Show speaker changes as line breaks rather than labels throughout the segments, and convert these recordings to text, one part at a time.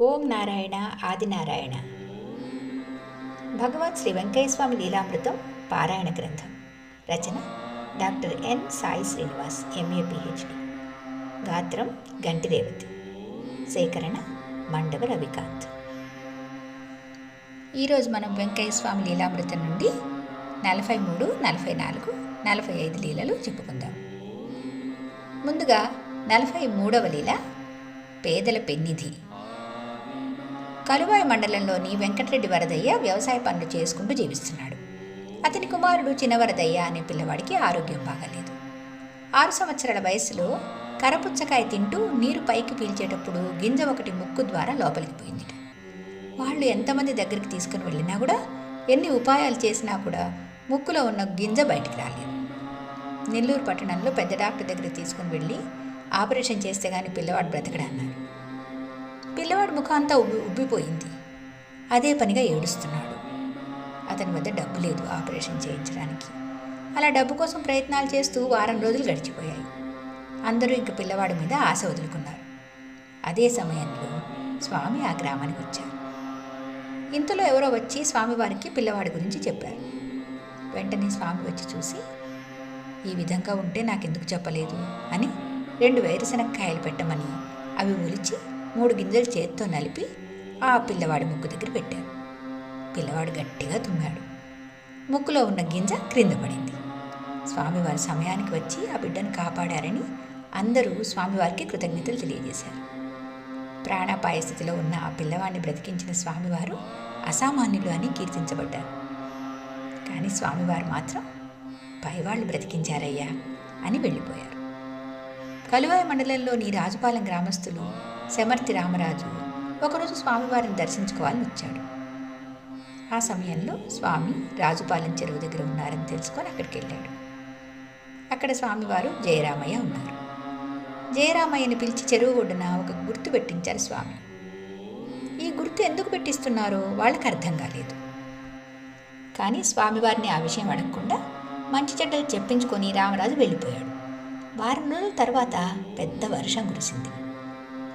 ఓం నారాయణ ఆదినారాయణ భగవత్ శ్రీ వెంకయ్యస్వామి లీలామృతం పారాయణ గ్రంథం. రచన doctor N Sai Srinivas M A PhD గాత్రం గంటిరేవతి సేకరణ మండవ రవికాంత్. ఈరోజు మనం వెంకయ్యస్వామి లీలామృతం నుండి నలభై మూడు నలభై నాలుగు నలభై ఐదు లీలలు చెప్పుకుందాం. ముందుగా నలభై మూడవ లీల పేదల పెన్నిధి. కలువాయి మండలంలోని వెంకటరెడ్డి వరదయ్య వ్యవసాయ పనులు చేసుకుంటూ జీవిస్తున్నాడు. అతని కుమారుడు చిన్నవరదయ్య అనే పిల్లవాడికి ఆరోగ్యం బాగలేదు. ఆరు సంవత్సరాల వయసులో కరపుచ్చకాయ తింటూ నీరు పైకి పీల్చేటప్పుడు గింజ ఒకటి ముక్కు ద్వారా లోపలికి పోయింది వాళ్ళు ఎంతమంది దగ్గరికి తీసుకుని వెళ్ళినా కూడా ఎన్ని ఉపాయాలు చేసినా కూడా ముక్కులో ఉన్న గింజ బయటికి రాలేదు. నెల్లూరు పట్టణంలో పెద్ద డాక్టర్ దగ్గరికి తీసుకుని వెళ్ళి ఆపరేషన్ చేస్తే కానీ పిల్లవాడు బ్రతకడన్నారు. పిల్లవాడి ముఖాంతా అంతా ఉబ్బి ఉబ్బిపోయింది. అదే పనిగా ఏడుస్తున్నాడు. అతని వద్ద డబ్బు లేదు ఆపరేషన్ చేయించడానికి. అలా డబ్బు కోసం ప్రయత్నాలు చేస్తూ వారం రోజులు గడిచిపోయాయి. అందరూ ఇంక పిల్లవాడి మీద ఆశ వదులుకున్నారు. అదే సమయంలో స్వామి ఆ గ్రామానికి వచ్చారు. ఇంతలో ఎవరో వచ్చి స్వామివారికి పిల్లవాడి గురించి చెప్పారు. వెంటనే స్వామి వచ్చి చూసి ఈ విధంగా ఉంటే నాకెందుకు చెప్పలేదు? అని రెండు వేరుశనక్కాయలు పెట్టమని అవి ఒలిచి మూడు గింజలు చేత్తో నలిపి ఆ పిల్లవాడి ముక్కు దగ్గర పెట్టారు. పిల్లవాడు గట్టిగా తుమ్మాడు. ముక్కులో ఉన్న గింజ క్రింద పడింది. స్వామివారి సమయానికి వచ్చి ఆ బిడ్డను కాపాడారని అందరూ స్వామివారికి కృతజ్ఞతలు తెలియజేశారు. ప్రాణాపాయ స్థితిలో ఉన్న ఆ పిల్లవాడిని బ్రతికించిన స్వామివారు అసామాన్యులు అని కీర్తించబడ్డారు. కానీ స్వామివారు మాత్రం పైవాళ్ళు బ్రతికించారయ్యా అని వెళ్ళిపోయారు. కలువాయ మండలంలోని రాజుపాలెం గ్రామస్తులు శమర్తి రామరాజు ఒకరోజు స్వామివారిని దర్శించుకోవాలని వచ్చాడు. ఆ సమయంలో స్వామి రాజుపాలెం చెరువు దగ్గర ఉన్నారని తెలుసుకొని అక్కడికి వెళ్ళాడు అక్కడ స్వామివారు జయరామయ్య ఉన్నారు. జయరామయ్యని పిలిచి చెరువు ఒడ్డున ఒక గుర్తు పెట్టించారు స్వామి. ఈ గుర్తు ఎందుకు పెట్టిస్తున్నారో వాళ్ళకి అర్థం కాలేదు. కానీ స్వామివారిని ఆ విషయం అడగకుండా మంచి చెడ్డలు చెప్పించుకొని రామరాజు వెళ్ళిపోయాడు. వారం రోజుల తర్వాత పెద్ద వర్షం కురిసింది.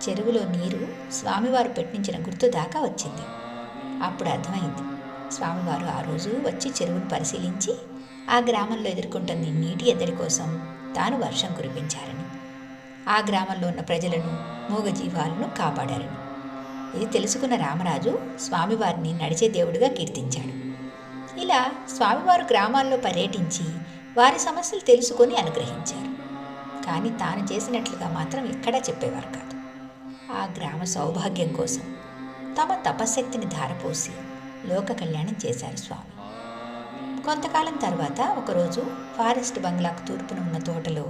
చెరువులో నీరు స్వామివారు పెట్టించిన గుర్తు దాకా వచ్చింది. అప్పుడు అర్థమైంది. స్వామివారు ఆ రోజు వచ్చి చెరువును పరిశీలించి ఆ గ్రామంలో ఎదుర్కొంటున్న నీటి ఎద్దడి కోసం తాను వర్షం కురిపించారని ఆ గ్రామంలో ఉన్న ప్రజలను మూగజీవాలను కాపాడారని. ఇది తెలుసుకున్న రామరాజు స్వామివారిని నడిచే దేవుడిగా కీర్తించాడు. ఇలా స్వామివారు గ్రామాల్లో పర్యటించి వారి సమస్యలు తెలుసుకొని అనుగ్రహించారు. కానీ తాను చేసినట్లుగా మాత్రం ఎక్కడా చెప్పేవారు కాదు. ఆ గ్రామ సౌభాగ్యం కోసం తమ తపశక్తిని ధారపోసి లోక కళ్యాణం చేశారు స్వామి. కొంతకాలం తర్వాత ఒకరోజు ఫారెస్ట్ బంగ్లాకు తూర్పున ఉన్న తోటలో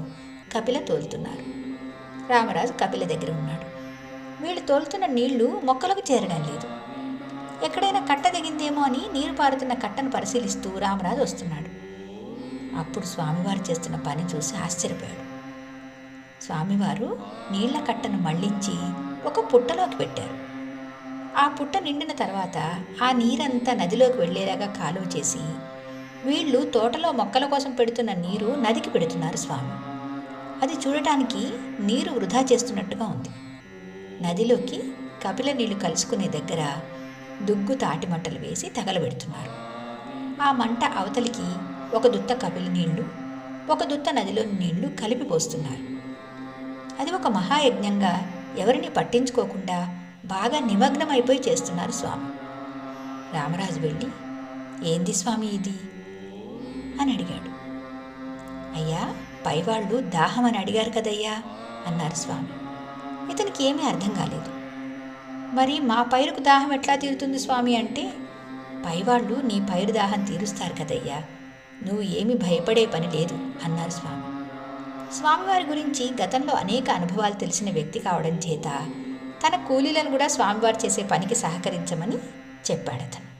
కపిల తోలుతున్నారు. రామరాజు కపిల దగ్గర ఉన్నాడు. వీళ్ళు తోలుతున్న నీళ్ళు మొక్కలకు చేరడం లేదు. ఎక్కడైనా కట్ట దిగిందేమో అని నీరు పారుతున్న కట్టను పరిశీలిస్తూ రామరాజు వస్తున్నాడు. అప్పుడు స్వామివారు చేస్తున్న పని చూసి ఆశ్చర్యపోయాడు. స్వామివారు నీళ్ళ కట్టను మళ్ళించి ఒక పుట్టలోకి పెట్టారు. ఆ పుట్ట నిండిన తర్వాత ఆ నీరంతా నదిలోకి వెళ్ళేలాగా కాలువ చేసి వీళ్ళు తోటలో మొక్కల కోసం పెడుతున్న నీరు నదికి పెడుతున్నారు స్వామి. అది చూడటానికి నీరు వృధా చేస్తున్నట్టుగా ఉంది. నదిలోకి కపిల నీళ్ళు కలుసుకునే దగ్గర దుగ్గు తాటి మంటలు వేసి తగలబెడుతున్నారు. ఆ మంట అవతలికి ఒక దుత్త కపిల నీళ్ళు ఒక దుత్త నదిలోని నీళ్ళు కలిపి పోస్తున్నారు. అది ఒక మహాయజ్ఞంగా ఎవరిని పట్టించుకోకుండా బాగా నిమగ్నమైపోయి చేస్తున్నారు స్వామి. రామరాజు వెళ్ళి ఏంది స్వామి ఇది? అని అడిగాడు. అయ్యా పైవాళ్ళు దాహం అని అడిగారు కదయ్యా అన్నారు స్వామి. ఇతనికి ఏమీ అర్థం కాలేదు. మరి మా పైరుకు దాహం ఎట్లా తీరుతుంది స్వామి అంటే పైవాళ్ళు నీ పైరు దాహం తీరుస్తారు కదయ్యా నువ్వు ఏమి భయపడే పని లేదు అన్నారు స్వామి. స్వామివారి గురించి గతంలో అనేక అనుభవాలు తెలిసిన వ్యక్తి కావడం చేత తన కూలీలను కూడా స్వామివారు చేసే పనికి సహకరించమని చెప్పాడు అతను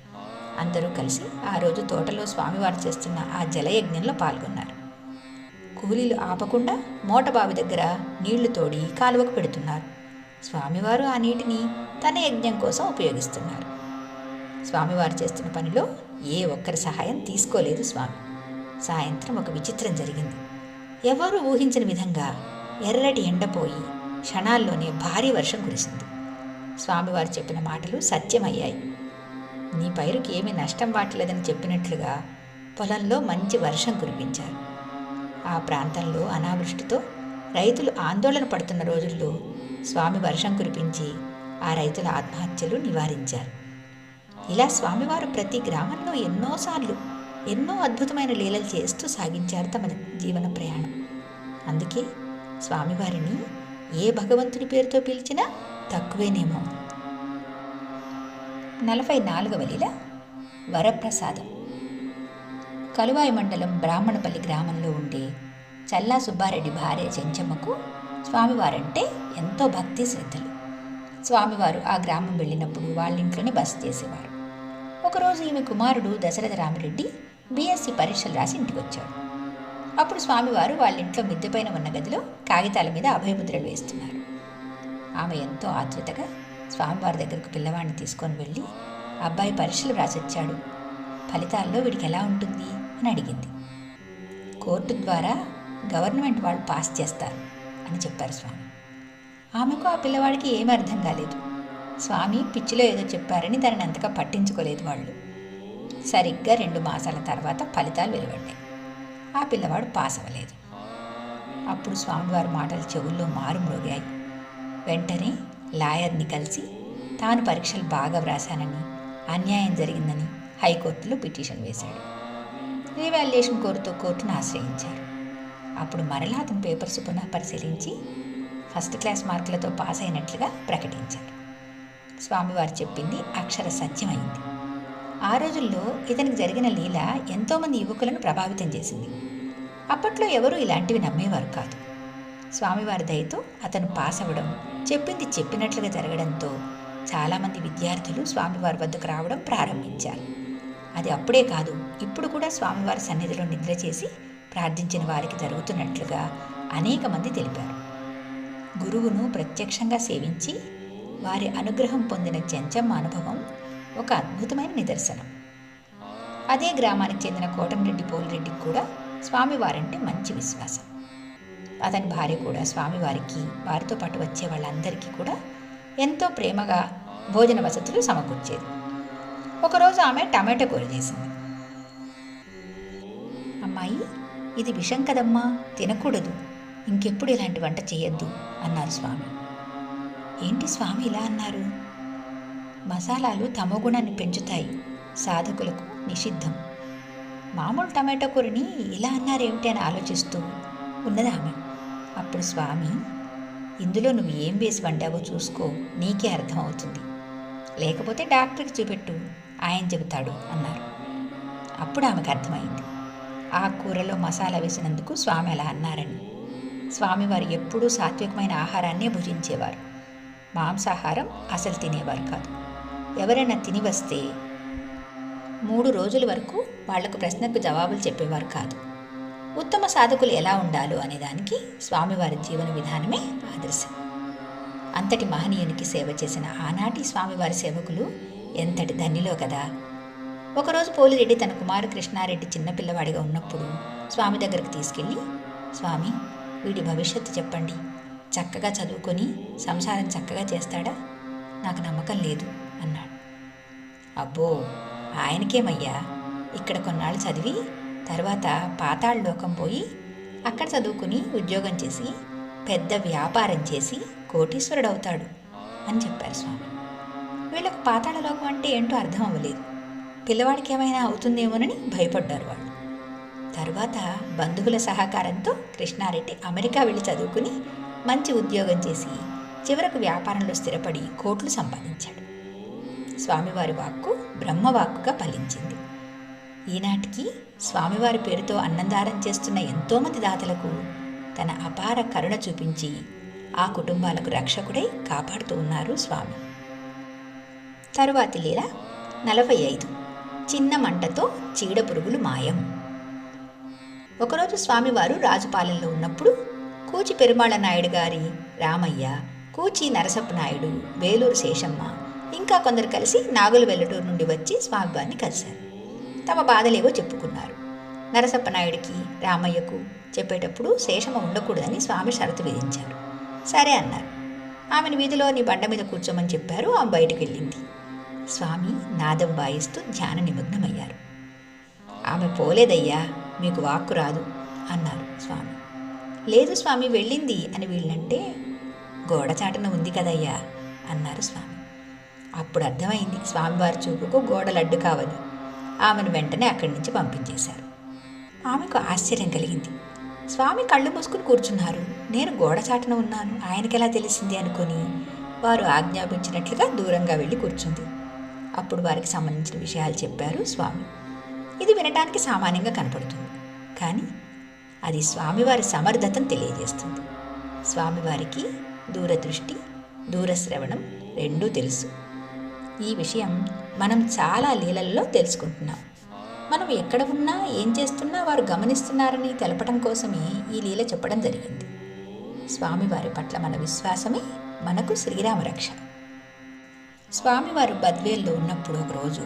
అందరూ కలిసి ఆ రోజు తోటలో స్వామివారు చేస్తున్న ఆ జలయజ్ఞంలో పాల్గొన్నారు. కూలీలు ఆపకుండా మోటబావి దగ్గర నీళ్ళు తోడి కాలువకు పెడుతున్నారు. స్వామివారు ఆ నీటిని తన యజ్ఞం కోసం ఉపయోగిస్తున్నారు. స్వామివారు చేస్తున్న పనిలో ఏ ఒక్కరి సహాయం తీసుకోలేదు స్వామి. సాయంత్రం ఒక విచిత్రం జరిగింది. ఎవరు ఊహించిన విధంగా ఎర్రటి ఎండపోయి క్షణాల్లోనే భారీ వర్షం కురిసింది. స్వామివారు చెప్పిన మాటలు సత్యమయ్యాయి. నీ పైరుకి ఏమీ నష్టం వాటలేదని చెప్పినట్లుగా పొలంలో మంచి వర్షం కురిపించారు. ఆ ప్రాంతంలో అనావృష్టితో రైతులు ఆందోళన పడుతున్న రోజుల్లో స్వామి వర్షం కురిపించి ఆ రైతుల ఆత్మహత్యలు నివారించారు. ఇలా స్వామివారు ప్రతి గ్రామంలో ఎన్నోసార్లు ఎన్నో అద్భుతమైన లీలలు చేస్తూ సాగించారు తమ జీవన ప్రయాణం. అందుకే స్వామివారిని ఏ భగవంతుని పేరుతో పిలిచినా తక్కువేనేమో. నలభై నాలుగవ లీల వరప్రసాదం. కలువాయి మండలం బ్రాహ్మణపల్లి గ్రామంలో ఉండే చల్లా సుబ్బారెడ్డి భార్య చెంచమ్మకు స్వామివారంటే ఎంతో భక్తి శ్రద్ధలు. స్వామివారు ఆ గ్రామం వెళ్ళినప్పుడు వాళ్ళ ఇంట్లోనే బస చేసేవారు. ఒకరోజు ఈమె కుమారుడు దశరథ రామిరెడ్డి బీఎస్సీ పరీక్షలు రాసి ఇంటికి వచ్చాడు అప్పుడు స్వామివారు వాళ్ళ ఇంట్లో మిద్దెపైన ఉన్న గదిలో కాగితాల మీద అభయముద్రలు వేస్తున్నారు. ఆమె ఎంతో ఆతృతగా స్వామివారి దగ్గరకు పిల్లవాడిని తీసుకొని వెళ్ళి అబ్బాయి పరీక్షలు రాసొచ్చాడు. ఫలితాల్లో వీడికి ఎలా ఉంటుంది? అని అడిగింది. కోర్టు ద్వారా గవర్నమెంట్ వాళ్ళు పాస్ చేస్తారు అని చెప్పారు స్వామి. ఆమెకు ఆ పిల్లవాడికి ఏమీ అర్థం కాలేదు. స్వామి పిచ్చిలో ఏదో చెప్పారని దానిని అంతగా పట్టించుకోలేదు వాళ్ళు. సరిగ్గా రెండు మాసాల తర్వాత ఫలితాలు వెలువడ్డాయి. ఆ పిల్లవాడు పాస్ అవ్వలేదు. అప్పుడు స్వామివారి మాటలు చెవుల్లో మారుమ్రోగాయి వెంటనే లాయర్ని కలిసి తాను పరీక్షలు బాగా వ్రాశానని అన్యాయం జరిగిందని హైకోర్టులో పిటిషన్ వేశాడు. రీవాల్యుయేషన్ కోరుతూ కోర్టును ఆశ్రయించారు. అప్పుడు మరలా అతని పేపర్స్ పునః పరిశీలించి ఫస్ట్ క్లాస్ మార్కులతో పాస్ అయినట్లుగా ప్రకటించారు. స్వామివారు చెప్పింది అక్షర సత్యమైంది ఆ రోజుల్లో ఇతనికి జరిగిన లీల ఎంతోమంది యువకులను ప్రభావితం చేసింది. అప్పట్లో ఎవరూ ఇలాంటివి నమ్మేవారు కాదు. స్వామివారి దయతో అతను పాస్ అవ్వడం చెప్పింది చెప్పినట్లుగా జరగడంతో చాలామంది విద్యార్థులు స్వామివారి వద్దకు రావడం ప్రారంభించారు. అది అప్పుడే కాదు ఇప్పుడు కూడా స్వామివారి సన్నిధిలో నిద్ర చేసి ప్రార్థించిన వారికి జరుగుతున్నట్లుగా అనేక మంది తెలిపారు. గురువును ప్రత్యక్షంగా సేవించి వారి అనుగ్రహం పొందిన చెంచమ్మ అనుభవం ఒక అద్భుతమైన నిదర్శనం. అదే గ్రామానికి చెందిన కోటంరెడ్డి పోలిరెడ్డికి కూడా స్వామివారంటే మంచి విశ్వాసం. అతని భార్య కూడా స్వామివారికి వారితో పాటు వచ్చే వాళ్ళందరికీ కూడా ఎంతో ప్రేమగా భోజన వసతులు సమకూర్చేది. ఒకరోజు ఆమె టమాటో కూర చేసింది. అమ్మాయి ఇది విషం కదమ్మా తినకూడదు. ఇంకెప్పుడు ఇలాంటి వంట చేయొద్దు అన్నారు స్వామి. ఏంటి స్వామి ఇలా అన్నారు? మసాలాలు తమో గుణాన్ని పెంచుతాయి. సాధకులకు నిషిద్ధం. మామూలు టమాటో కూరని ఇలా అన్నారేమిటి అని ఆలోచిస్తూ ఉన్నది ఆమె. అప్పుడు స్వామి ఇందులో నువ్వు ఏం వేసి వండావో చూసుకో నీకే అర్థమవుతుంది లేకపోతే డాక్టర్కి చూపెట్టు ఆయన చెబుతాడు అన్నారు. అప్పుడు ఆమెకు అర్థమైంది. ఆ కూరలో మసాలా వేసినందుకు స్వామి అలా అన్నారని. స్వామివారు ఎప్పుడూ సాత్వికమైన ఆహారాన్నే భుజించేవారు. మాంసాహారం అసలు తినేవారు కాదు. ఎవరైనా తిని వస్తే మూడు రోజుల వరకు వాళ్ళకు ప్రశ్నకు జవాబులు చెప్పేవారు కాదు. ఉత్తమ సాధకులు ఎలా ఉండాలో అనేదానికి స్వామివారి జీవన విధానమే ఆదర్శం. అంతటి మహనీయునికి సేవ చేసిన ఆనాటి స్వామివారి సేవకులు ఎంతటి ధన్యులో కదా! ఒకరోజు పోలిరెడ్డి తన కుమారు కృష్ణారెడ్డి చిన్నపిల్లవాడిగా ఉన్నప్పుడు స్వామి దగ్గరకు తీసుకెళ్ళి స్వామి వీడి భవిష్యత్తు చెప్పండి. చక్కగా చదువుకొని సంసారం చక్కగా చేస్తాడా? నాకు నమ్మకం లేదు. అన్నాడు. అబ్బో ఆయనకేమయ్యా? ఇక్కడ కొన్నాళ్ళు చదివి తర్వాత పాతాళలోకం పోయి అక్కడ చదువుకుని ఉద్యోగం చేసి పెద్ద వ్యాపారం చేసి కోటీశ్వరుడవుతాడు అని చెప్పారు స్వామి. వీళ్ళకు పాతాళలోకం అంటే ఏంటో అర్థం అవ్వలేదు. పిల్లవాడికి ఏమైనా అవుతుందేమోనని భయపడ్డారు వాళ్ళు. తరువాత బంధువుల సహకారంతో కృష్ణారెడ్డి అమెరికా వెళ్ళి చదువుకుని మంచి ఉద్యోగం చేసి చివరకు వ్యాపారంలో స్థిరపడి కోట్లు సంపాదించాడు. స్వామివారి వాక్కు బ్రహ్మవాక్కుగా ఫలించింది. ఈనాటికి స్వామివారి పేరుతో అన్నదానం చేస్తున్న ఎంతోమంది దాతలకు తన అపార కరుణ చూపించి ఆ కుటుంబాలకు రక్షకుడై కాపాడుతూ ఉన్నారు స్వామి. తరువాతి లీల నలభై ఐదు. చిన్న మంటతో చీడ పురుగులు మాయం. ఒకరోజు స్వామివారు రాజుపాలెంలో ఉన్నప్పుడు కూచి పెరుమాళ నాయుడు గారి రామయ్య కూచి నరసప్ప నాయుడు వేలూరు శేషమ్మ ఇంకా కొందరు కలిసి నాగుల వెల్లటూరు నుండి వచ్చి స్వామివారిని కలిశారు. తమ బాధలేవో చెప్పుకున్నారు. నరసప్పనాయుడికి రామయ్యకు చెప్పేటప్పుడు శేషమ్మ ఉండకూడదని స్వామి షరతు విధించారు. సరే అన్నారు. ఆమెను వీధిలోని బండ మీద కూర్చోమని చెప్పారు. ఆమె బయటకు వెళ్ళింది. స్వామి నాదం వాయిస్తూ ధ్యాన నిమగ్నమయ్యారు. ఆమె పోలేదయ్యా మీకు వాక్కు రాదు అన్నారు స్వామి. లేదు స్వామి వెళ్ళింది అని వీళ్ళంటే గోడచాటున ఉంది కదయ్యా అన్నారు స్వామి. అప్పుడు అర్థమైంది. స్వామివారి చూపుకు గోడలు అడ్డు కావని ఆమెను వెంటనే అక్కడి నుంచి పంపించేశారు. ఆమెకు ఆశ్చర్యం కలిగింది. స్వామి కళ్ళు మూసుకుని కూర్చున్నారు. నేను గోడచాటున ఉన్నాను. ఆయనకెలా తెలిసింది అనుకొని వారు ఆజ్ఞాపించినట్లుగా దూరంగా వెళ్ళి కూర్చుంది. అప్పుడు వారికి సంబంధించిన విషయాలు చెప్పారు స్వామి. ఇది వినటానికి సామాన్యంగా కనపడుతుంది. కానీ అది స్వామివారి సమర్థతను తెలియజేస్తుంది. స్వామివారికి దూరదృష్టి దూరశ్రవణం రెండూ తెలుసు. ఈ విషయం మనం చాలా లీలల్లో తెలుసుకుంటున్నాం. మనం ఎక్కడ ఉన్నా ఏం చేస్తున్నా వారు గమనిస్తున్నారని తెలపడం కోసమే ఈ లీల చెప్పడం జరిగింది. స్వామివారి పట్ల మన విశ్వాసమే మనకు శ్రీరామ రక్ష స్వామివారు బద్వేల్లో ఉన్నప్పుడు ఒకరోజు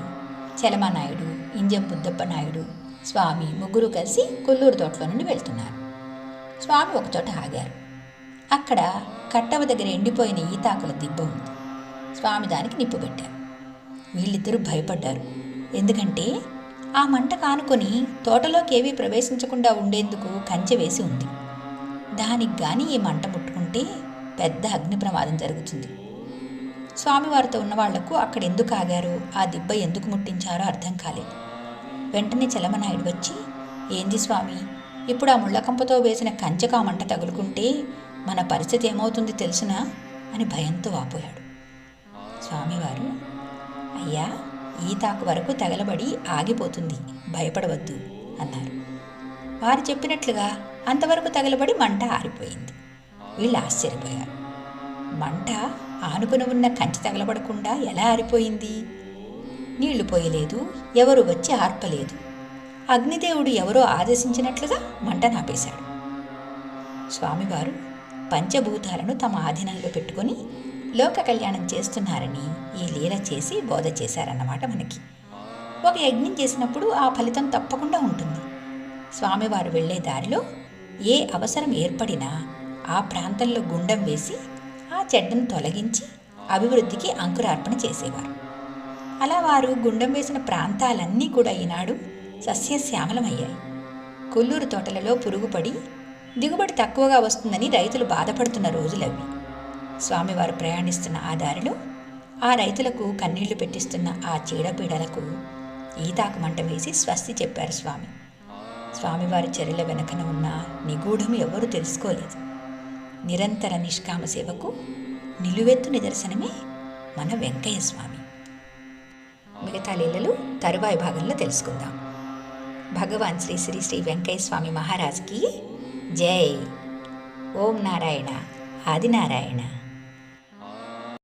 చలమానాయుడు ఇంజం బుద్ధప్ప నాయుడు స్వామి ముగ్గురు కలిసి కొల్లూరు తోటలో నుండి వెళ్తున్నారు. స్వామి ఒకచోట ఆగారు. అక్కడ కట్టవ దగ్గర ఎండిపోయిన ఈతాకుల దిబ్బ ఉంది. స్వామి దానికి నిప్పు పెట్టారు. వీళ్ళిద్దరూ భయపడ్డారు. ఎందుకంటే ఆ మంట కానుకొని తోటలోకి ఏవీ ప్రవేశించకుండా ఉండేందుకు కంచె వేసి ఉంది. దానికి కానీ ఈ మంట ముట్టుకుంటే పెద్ద అగ్ని ప్రమాదం జరుగుతుంది. స్వామివారితో ఉన్న వాళ్ళకు అక్కడ ఎందుకు ఆగారు ఆ దిబ్బ ఎందుకు ముట్టించారో అర్థం కాలేదు. వెంటనే చలమనాయుడు వచ్చి ఏంది స్వామి ఇప్పుడు ఆ ముళ్ళకంపతో వేసిన కంచెకు ఆ మంట తగులుకుంటే మన పరిస్థితి ఏమవుతుంది తెలుసునా? అని భయంతో వాపోయాడు స్వామివారు అయ్యా ఈ తాకు వరకు తగలబడి ఆగిపోతుంది. భయపడవద్దు అన్నారు. వారు చెప్పినట్లుగా అంతవరకు తగలబడి మంట ఆరిపోయింది. వీళ్ళు ఆశ్చర్యపోయారు. మంట ఆనుకుని ఉన్న కంచి తగలబడకుండా ఎలా ఆరిపోయింది? నీళ్ళు పోయలేదు ఎవరు వచ్చి ఆర్పలేదు. అగ్నిదేవుడు ఎవరో ఆదేశించినట్లుగా మంట నాపేశాడు. స్వామివారు పంచభూతాలను తమ ఆధీనంలో పెట్టుకొని లోక కళ్యాణం చేస్తున్నారని ఈ లీల చేసి బోధ చేశారన్నమాట మనకి. ఒక యజ్ఞం చేసినప్పుడు ఆ ఫలితం తప్పకుండా ఉంటుంది. స్వామివారు వెళ్ళే దారిలో ఏ అవసరం ఏర్పడినా ఆ ప్రాంతంలో గుండం వేసి ఆ చెడ్డను తొలగించి అభివృద్ధికి అంకురార్పణ చేసేవారు. అలా వారు గుండం వేసిన ప్రాంతాలన్నీ కూడా ఈనాడు సస్యశ్యామలమయ్యాయి. కొల్లూరు తోటలలో పురుగుపడి దిగుబడి తక్కువగా వస్తుందని రైతులు బాధపడుతున్న రోజులవి. స్వామివారు ప్రయాణిస్తున్న ఆ దారిలో ఆ రైతులకు కన్నీళ్ళు పెట్టిస్తున్న ఆ చీడపీడలకు ఈతాకు మంట వేసి స్వస్తి చెప్పారు స్వామి. స్వామివారి చర్యల వెనకన ఉన్న నిగూఢం ఎవరూ తెలుసుకోలేదు. నిరంతర నిష్కామ సేవకు నిలువెత్తు నిదర్శనమే మన వెంకయ్య స్వామి. మిగతా లీలలు తరువాయి భాగంలో తెలుసుకుందాం. భగవాన్ శ్రీ శ్రీ శ్రీ వెంకయ్య స్వామి మహారాజ్కి జై. ఓం నారాయణ ఆదినారాయణ.